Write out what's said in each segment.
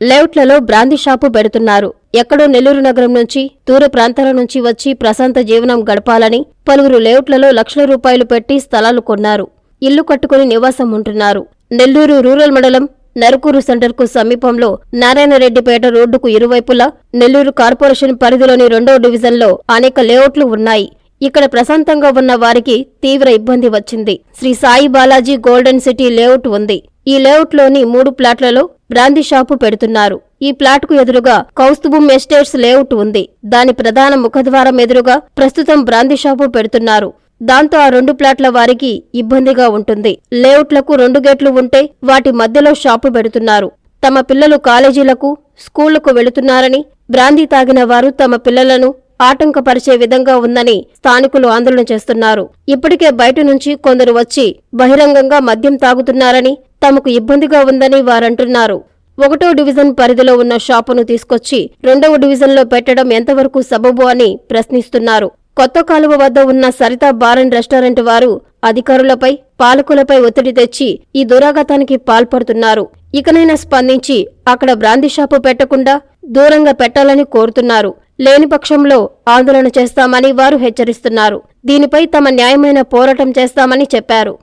లేఅవుట్లలో brandy shop పెడుతున్నారు. ఎక్కడో నెల్లూరు నగరం నుంచి దూర ప్రాంతాల నుంచి వచ్చి ప్రశాంత జీవనం గడపాలని పలువురు లేఅవుట్లలో లక్షల రూపాయలు పెట్టి స్థలాలు కొన్నారు. ఇల్లు కట్టుకుని నివాసం ఉంటున్నారు. నెల్లూరు రూరల్ మండలం నరుకూరు సెంటర్కు సమీపంలో నారాయణరెడ్డిపేట రోడ్డుకు ఇరువైపులా నెల్లూరు కార్పొరేషన్ పరిధిలోని రెండో డివిజన్లో అనేక లేఅవుట్లు ఉన్నాయి. ఇక్కడ ప్రశాంతంగా ఉన్న వారికి తీవ్ర ఇబ్బంది వచ్చింది. Shri Sai Balaji golden city layout ఉంది. ఈ లేఅవుట్లోని మూడు ప్లాట్లలో బ్రాందీ షాపు పెడుతున్నారు. ఈ ప్లాట్కు ఎదురుగా కౌస్తుభం ఎస్టేట్స్ లేఅవుట్ ఉంది. దాని ప్రధాన ముఖద్వారం ఎదురుగా ప్రస్తుతం బ్రాందీ షాపు పెడుతున్నారు. దాంతో ఆ రెండు ప్లాట్ల వారికి ఇబ్బందిగా ఉంటుంది. లేఅవుట్లకు రెండు గేట్లు ఉంటే వాటి మధ్యలో షాపు పెడుతున్నారు. తమ పిల్లలు కాలేజీలకు స్కూళ్ళకు వెళుతున్నారని బ్రాందీ తాగిన వారు తమ పిల్లలను ఆటంకపరిచే విధంగా ఉందని స్థానికులు ఆందోళన చేస్తున్నారు. ఇప్పటికే బయట నుంచి కొందరు వచ్చి బహిరంగంగా మద్యం తాగుతున్నారని తమకు ఇబ్బందిగా ఉందని వారంటున్నారు. ఒకటో డివిజన్ పరిధిలో ఉన్న షాపును తీసుకొచ్చి రెండవ డివిజన్లో పెట్టడం ఎంతవరకు సబబు అని ప్రశ్నిస్తున్నారు. కొత్త కాలువ వద్ద ఉన్న సరితా బార్ అండ్ రెస్టారెంట్ వారు అధికారులపై పాలకులపై ఒత్తిడి తెచ్చి ఈ దురాగతానికి పాల్పడుతున్నారు. ఇకనైనా స్పందించి అక్కడ బ్రాందీ షాపు పెట్టకుండా దూరంగా పెట్టాలని కోరుతున్నారు. లేని పక్షంలో ఆందోళన చేస్తామని వారు హెచ్చరిస్తున్నారు. దీనిపై తమ న్యాయమైన పోరాటం చేస్తామని చెప్పారు.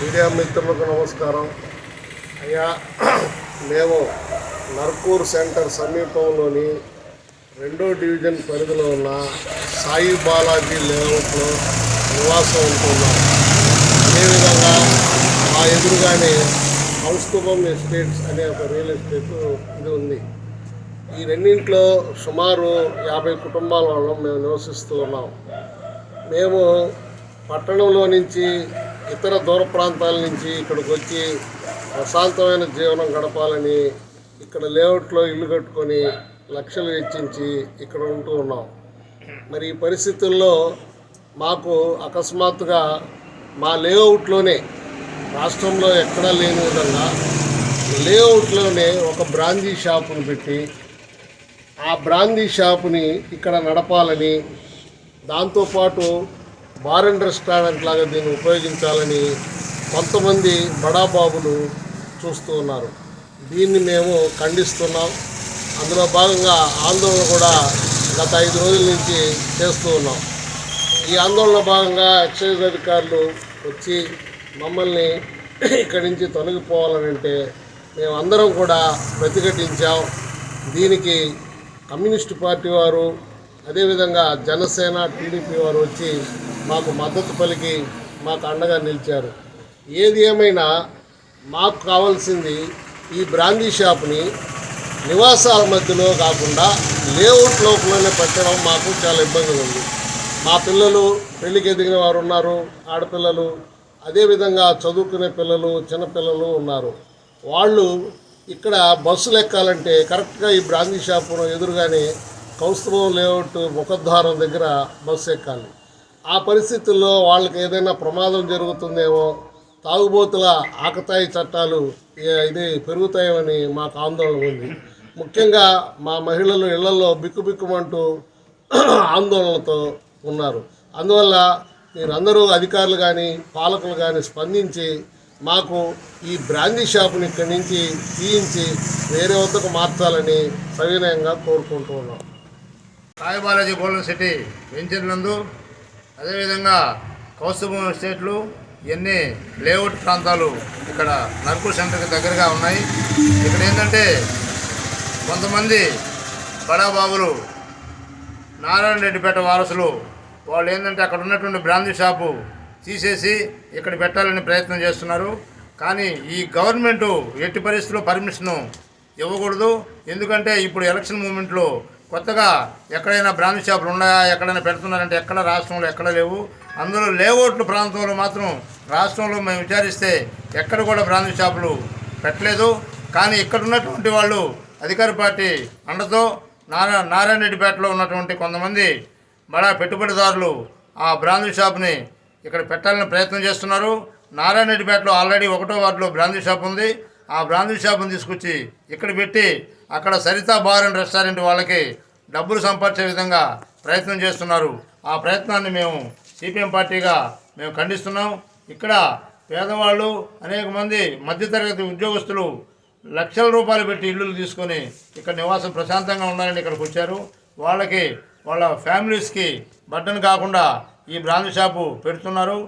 మీడియా మిత్రులకు నమస్కారం. అయ్యా మేము నర్కూర్ సెంటర్ సమీపంలోని రెండో డివిజన్ పరిధిలో ఉన్న సాయి బాలాజీ లేఅవుట్లో నివాసం ఉంటున్నాం. అదేవిధంగా మా ఎదురుగానే కౌస్తుభం ఎస్టేట్స్ అనే ఒక రియల్ ఎస్టేట్ ఇది ఉంది. ఈ రెండింట్లో సుమారు యాభై కుటుంబాల వాళ్ళం మేము నివసిస్తూ ఉన్నాం. మేము పట్టణంలో నుంచి ఇతర దూర ప్రాంతాల నుంచి ఇక్కడికి వచ్చి ప్రశాంతమైన జీవనం గడపాలని ఇక్కడ లేఅవుట్లో ఇల్లు కట్టుకొని లక్షలు వెచ్చించి ఇక్కడ ఉంటూ ఉన్నాం. మరి ఈ పరిస్థితుల్లో మాకు అకస్మాత్తుగా మా లేఅవుట్లోనే రాష్ట్రంలో ఎక్కడా లేని విధంగా లేఅవుట్లోనే ఒక బ్రాంచీ షాపును పెట్టి ఆ బ్రాందీ షాపుని ఇక్కడ నడపాలని దాంతోపాటు బార్ అండ్ రెస్టారెంట్ లాగా దీన్ని ఉపయోగించాలని కొంతమంది బడాబాబులు చూస్తూ ఉన్నారు. దీన్ని మేము ఖండిస్తున్నాం. అందులో భాగంగా ఆందోళన కూడా గత ఐదు రోజుల నుంచి చేస్తూ ఉన్నాం. ఈ ఆందోళన భాగంగా ఎక్సైజ్ అధికారులు వచ్చి మమ్మల్ని ఇక్కడి నుంచి తొలగిపోవాలని అంటే మేము అందరం కూడా ప్రతిఘటించాం. దీనికి కమ్యూనిస్ట్ పార్టీ వారు అదేవిధంగా జనసేన టీడీపీ వారు వచ్చి మాకు మద్దతు పలికి మాకు అండగా నిలిచారు. ఏది ఏమైనా మాకు కావాల్సింది ఈ బ్రాందీ షాప్ని నివాసాల మధ్యలో కాకుండా లేఅవుట్ లోపలనే పెట్టడం మాకు చాలా ఇబ్బందిగా ఉంది. మా పిల్లలు పెళ్ళికి ఎదిగిన వారు ఉన్నారు ఆడపిల్లలు అదేవిధంగా చదువుకునే పిల్లలు చిన్నపిల్లలు ఉన్నారు. వాళ్ళు ఇక్కడ బస్సులు ఎక్కాలంటే కరెక్ట్గా ఈ బ్రాందీ షాపు ఎదురుగానే కౌస్తుభం లేఅవుట్ ముఖద్వారం దగ్గర బస్సు ఎక్కాలి. ఆ పరిస్థితుల్లో వాళ్ళకి ఏదైనా ప్రమాదం జరుగుతుందేమో తాగుబోతుల ఆకతాయి చట్టాలు ఇది పెరుగుతాయని మాకు ఆందోళన ఉంది. ముఖ్యంగా మా మహిళలు ఇళ్ళలో బిక్కుబిక్కుమంటూ ఆందోళనతో ఉన్నారు. అందువల్ల మీరందరూ అధికారులు కానీ పాలకులు కానీ స్పందించి మాకు ఈ బ్రాందీ షాపుని ఇక్కడి నుంచి తీయించి వేరే వద్దకు మార్చాలని సవినయంగా కోరుకుంటూ ఉన్నాం. Sai Balaji golden city venture నందు అదేవిధంగా కౌస్తుభం ఎస్టేట్లు ఇవన్నీ లేఅవుట్ ప్రాంతాలు ఇక్కడ నర్కూర్ సెంటర్కి దగ్గరగా ఉన్నాయి. ఇక్కడ ఏంటంటే కొంతమంది బడాబాబులు నారాయణ రెడ్డిపేట వారసులు వాళ్ళు ఏంటంటే అక్కడ ఉన్నటువంటి బ్రాందీ షాపు తీసేసి ఇక్కడ పెట్టాలని ప్రయత్నం చేస్తున్నారు. కానీ ఈ గవర్నమెంటు ఎట్టి పరిస్థితుల్లో పర్మిషను ఇవ్వకూడదు. ఎందుకంటే ఇప్పుడు ఎలక్షన్ మూమెంట్లో కొత్తగా ఎక్కడైనా బ్రాంచ్ షాపులు ఉన్నాయా ఎక్కడైనా పెడుతున్నారంటే ఎక్కడ రాష్ట్రంలో ఎక్కడ లేవు. అందులో లేఅవుట్ల ప్రాంతంలో మాత్రం రాష్ట్రంలో మేము విచారిస్తే ఎక్కడ కూడా బ్రాంచ్ షాపులు పెట్టలేదు. కానీ ఇక్కడ ఉన్నటువంటి వాళ్ళు అధికార పార్టీ అండతో నారా నారాయణ రెడ్డిపేటలో ఉన్నటువంటి కొంతమంది బడా పెట్టుబడిదారులు ఆ బ్రాంచ్ షాప్ని ఇక్కడ పెట్టాలని ప్రయత్నం చేస్తున్నారు. నారాయణరెడ్డిపేటలో ఆల్రెడీ ఒకటో వార్డులో బ్రాందీ షాప్ ఉంది. ఆ బ్రాందీ షాప్ని తీసుకొచ్చి ఇక్కడ పెట్టి అక్కడ సరితా బార్ అండ్ రెస్టారెంట్ వాళ్ళకి డబ్బులు సంపాదించే విధంగా ప్రయత్నం చేస్తున్నారు. ఆ ప్రయత్నాన్ని మేము సిపిఎం పార్టీగా మేము ఖండిస్తున్నాం. ఇక్కడ పేదవాళ్ళు అనేక మంది మధ్యతరగతి ఉద్యోగస్తులు లక్షల రూపాయలు పెట్టి ఇల్లులు తీసుకొని ఇక్కడ నివాసం ప్రశాంతంగా ఉండాలని ఇక్కడికి వచ్చారు. వాళ్ళకి వాళ్ళ ఫ్యామిలీస్కి బట్టను కాకుండా ఈ బ్రాండ్ షాపు పెడుతున్నారు.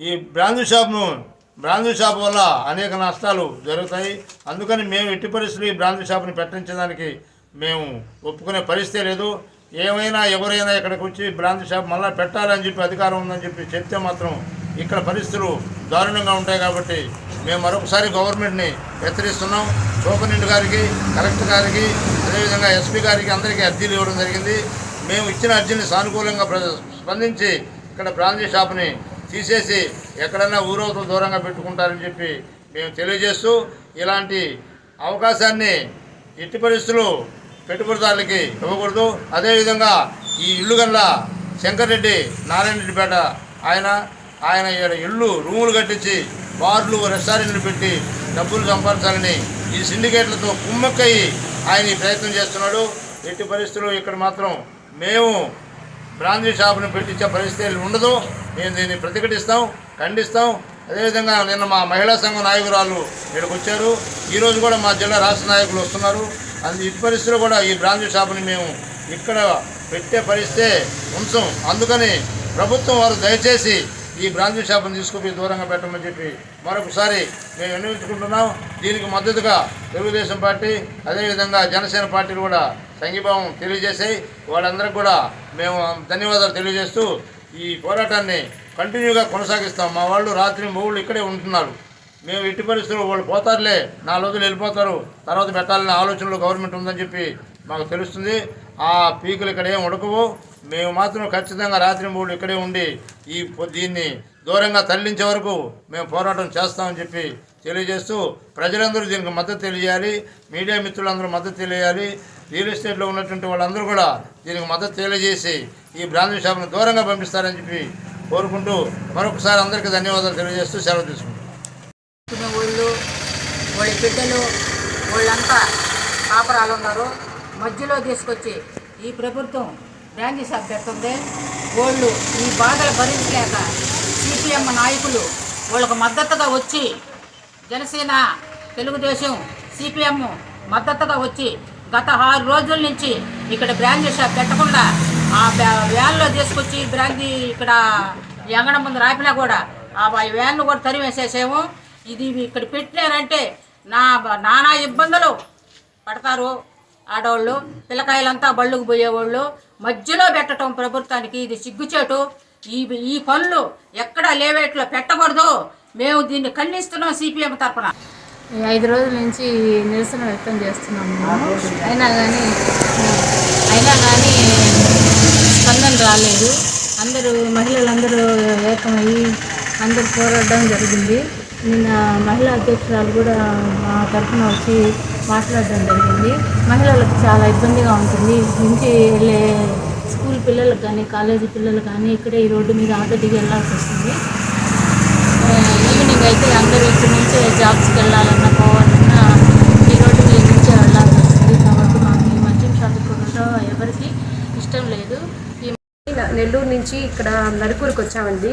ఈ బ్రాండ్ షాప్ను బ్రాండ్ షాప్ వల్ల అనేక నష్టాలు జరుగుతాయి. అందుకని మేము ఎట్టి పరిస్థితులు ఈ బ్రాండ్ షాప్ని పెట్టించడానికి మేము ఒప్పుకునే పరిస్థితి లేదు. ఏమైనా ఎవరైనా ఇక్కడికి వచ్చి బ్రాండ్ షాప్ మళ్ళీ పెట్టాలని చెప్పి అధికారం ఉందని చెప్పి చెప్తే మాత్రం ఇక్కడ పరిస్థితులు దారుణంగా ఉంటాయి కాబట్టి మేము మరొకసారి గవర్నమెంట్ని హెచ్చరిస్తున్నాం. సూపరింటెండెంట్ గారికి కలెక్టర్ గారికి అదేవిధంగా ఎస్పీ గారికి అందరికీ అర్జీలు ఇవ్వడం జరిగింది. మేము ఇచ్చిన అర్జీని సానుకూలంగా స్పందించి ఇక్కడ బ్రాంచీ షాప్ని తీసేసి ఎక్కడైనా ఊరవతలు దూరంగా పెట్టుకుంటారని చెప్పి మేము తెలియజేస్తూ ఇలాంటి అవకాశాన్ని ఎట్టి పరిస్థితులు పెట్టుబడిదారులకి ఇవ్వకూడదు. అదేవిధంగా ఈ ఇల్లు గల్ల శంకర్రెడ్డి నారాయణ రెడ్డిపేట ఆయన ఆయన ఈడ ఇల్లు రూములు కట్టించి బార్లు రెస్టారెంట్లు పెట్టి డబ్బులు సంపాదించాలని ఈ సిండికేట్లతో కుమ్మక్కయి ఆయన ఈ ప్రయత్నం చేస్తున్నాడు. ఎట్టి పరిస్థితుల్లో ఇక్కడ మాత్రం మేము బ్రాందీ షాపును పెట్టించే పరిస్థితి ఉండదు. మేము దీన్ని ప్రతిఘటిస్తాం ఖండిస్తాం. అదేవిధంగా నిన్న మా మహిళా సంఘం నాయకురాలు ఇక్కడికి వచ్చారు. ఈరోజు కూడా మా జిల్లా రాష్ట్ర నాయకులు వస్తున్నారు. అది ఇటు పరిస్థితిలో కూడా ఈ బ్రాంచీ షాపుని మేము ఇక్కడ పెట్టే పరిస్థితే ఉంచం. అందుకని ప్రభుత్వం వారు దయచేసి ఈ బ్రాంచీ షాపును తీసుకుపోయి దూరంగా పెట్టమని చెప్పి మరొకసారి మేము విన్నవించుకుంటున్నాం. దీనికి మద్దతుగా తెలుగుదేశం పార్టీ అదేవిధంగా జనసేన పార్టీలు కూడా సంఘీభావం తెలియజేశాయి. వాళ్ళందరికీ కూడా మేము ధన్యవాదాలు తెలియజేస్తూ ఈ పోరాటాన్ని కంటిన్యూగా కొనసాగిస్తాం. మా వాళ్ళు రాత్రి మూడు ఇక్కడే ఉంటున్నారు. మేము ఎట్టి పరిస్థితుల్లో వాళ్ళు పోతారులే నాలుగు రోజులు వెళ్ళిపోతారు. తర్వాత పెట్టాలనే ఆలోచనలో గవర్నమెంట్ ఉందని చెప్పి మాకు తెలుస్తుంది. ఆ పీకులు ఇక్కడ ఏం ఉడకవు. మేము మాత్రం ఖచ్చితంగా రాత్రి మూడు ఇక్కడే ఉండి ఈ దీన్ని దూరంగా తరలించే వరకు మేము పోరాటం చేస్తామని చెప్పి తెలియజేస్తూ ప్రజలందరూ దీనికి మద్దతు తెలియజేయాలి మీడియా మిత్రులందరూ మద్దతు తెలియాలి రియల్ ఎస్టేట్లో ఉన్నటువంటి వాళ్ళందరూ కూడా దీనికి మద్దతు తెలియజేసి ఈ బ్రాండ్ షాప్ను దూరంగా పంపిస్తారని చెప్పి కోరుకుంటూ మరొకసారి అందరికీ ధన్యవాదాలు తెలియజేస్తూ సెలవు తీసుకుంటాం వాళ్ళు వాళ్ళ బిడ్డలు వాళ్ళంతా కాపరాలు ఉన్నారు. మధ్యలో తీసుకొచ్చి ఈ ప్రభుత్వం బ్రాంచీ షాప్ పెడుతుంది వాళ్ళు ఈ బాధలు భరించలేక సిపిఎం నాయకులు వాళ్ళకు మద్దతుగా వచ్చి జనసేన తెలుగుదేశం సిపిఎం మద్దతుగా వచ్చి గత ఆరు రోజుల నుంచి ఇక్కడ బ్రాంచీ షాప్ పెట్టకుండా ఆ బ్యా- వ్యాన్లో తీసుకొచ్చి బ్రాంచీ ఇక్కడ ఈ ముందు రాపినా కూడా ఆ వ్యాన్ను కూడా తరివేసేసాము ఇది ఇక్కడ పెట్టినారంటే నా నానా ఇబ్బందులు పడతారు. ఆడవాళ్ళు పిల్లకాయలంతా బళ్ళుకు పోయేవాళ్ళు. మధ్యలో పెట్టడం ప్రభుత్వానికి ఇది సిగ్గుచేటు. ఈ ఈ పనులు ఎక్కడ లేవేట్లో పెట్టకూడదు. మేము దీన్ని ఖండిస్తున్నాం సిపిఎం తరఫున ఈ ఐదు రోజుల నుంచి నిరసన వ్యక్తం చేస్తున్నాము. అయినా కానీ అయినా కానీ స్పందన రాలేదు. అందరూ మహిళలందరూ ఏకమయ్యి అందరూ పోరాడడం జరిగింది. నిన్న మహిళా అధ్యక్షురాలు కూడా మా తరఫున వచ్చి మాట్లాడడం జరిగింది. మహిళలకు చాలా ఇబ్బందిగా ఉంటుంది. నుంచి వెళ్ళే స్కూల్ పిల్లలకు కానీ కాలేజీ పిల్లలు కానీ ఇక్కడే ఈ రోడ్డు మీద ఆటో దిగి వెళ్ళాల్సి వస్తుంది. ఈవినింగ్ అయితే అందరూ ఇక్కడి నుంచే జాబ్స్కి వెళ్ళాలన్నా పోవాలన్నా ఈ రోడ్డు మీద నుంచే వెళ్ళాల్సి వస్తుంది. కాబట్టి మాకు ఈ మద్యం షాప్ ఎవరికి ఇష్టం లేదు. ఈ నెల్లూరు నుంచి ఇక్కడ నరుకూరుకి వచ్చామండి.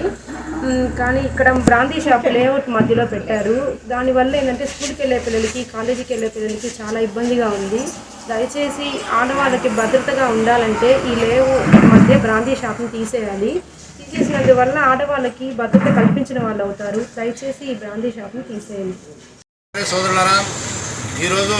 కానీ ఇక్కడ బ్రాందీ షాప్ లేఅవుట్ మధ్యలో పెట్టారు. దానివల్ల ఏంటంటే స్కూల్కి వెళ్ళే పిల్లలకి కాలేజీకి వెళ్ళే పిల్లలకి చాలా ఇబ్బందిగా ఉంది. దయచేసి ఆడవాళ్ళకి భద్రతగా ఉండాలంటే ఈ లేఅవుట్ మధ్య బ్రాందీ షాప్ని తీసేయాలి. తీసేసినందువల్ల ఆడవాళ్ళకి భద్రత కల్పించిన వాళ్ళు అవుతారు. దయచేసి ఈ బ్రాందీ షాప్ని తీసేయండి. సోదరులారా ఈరోజు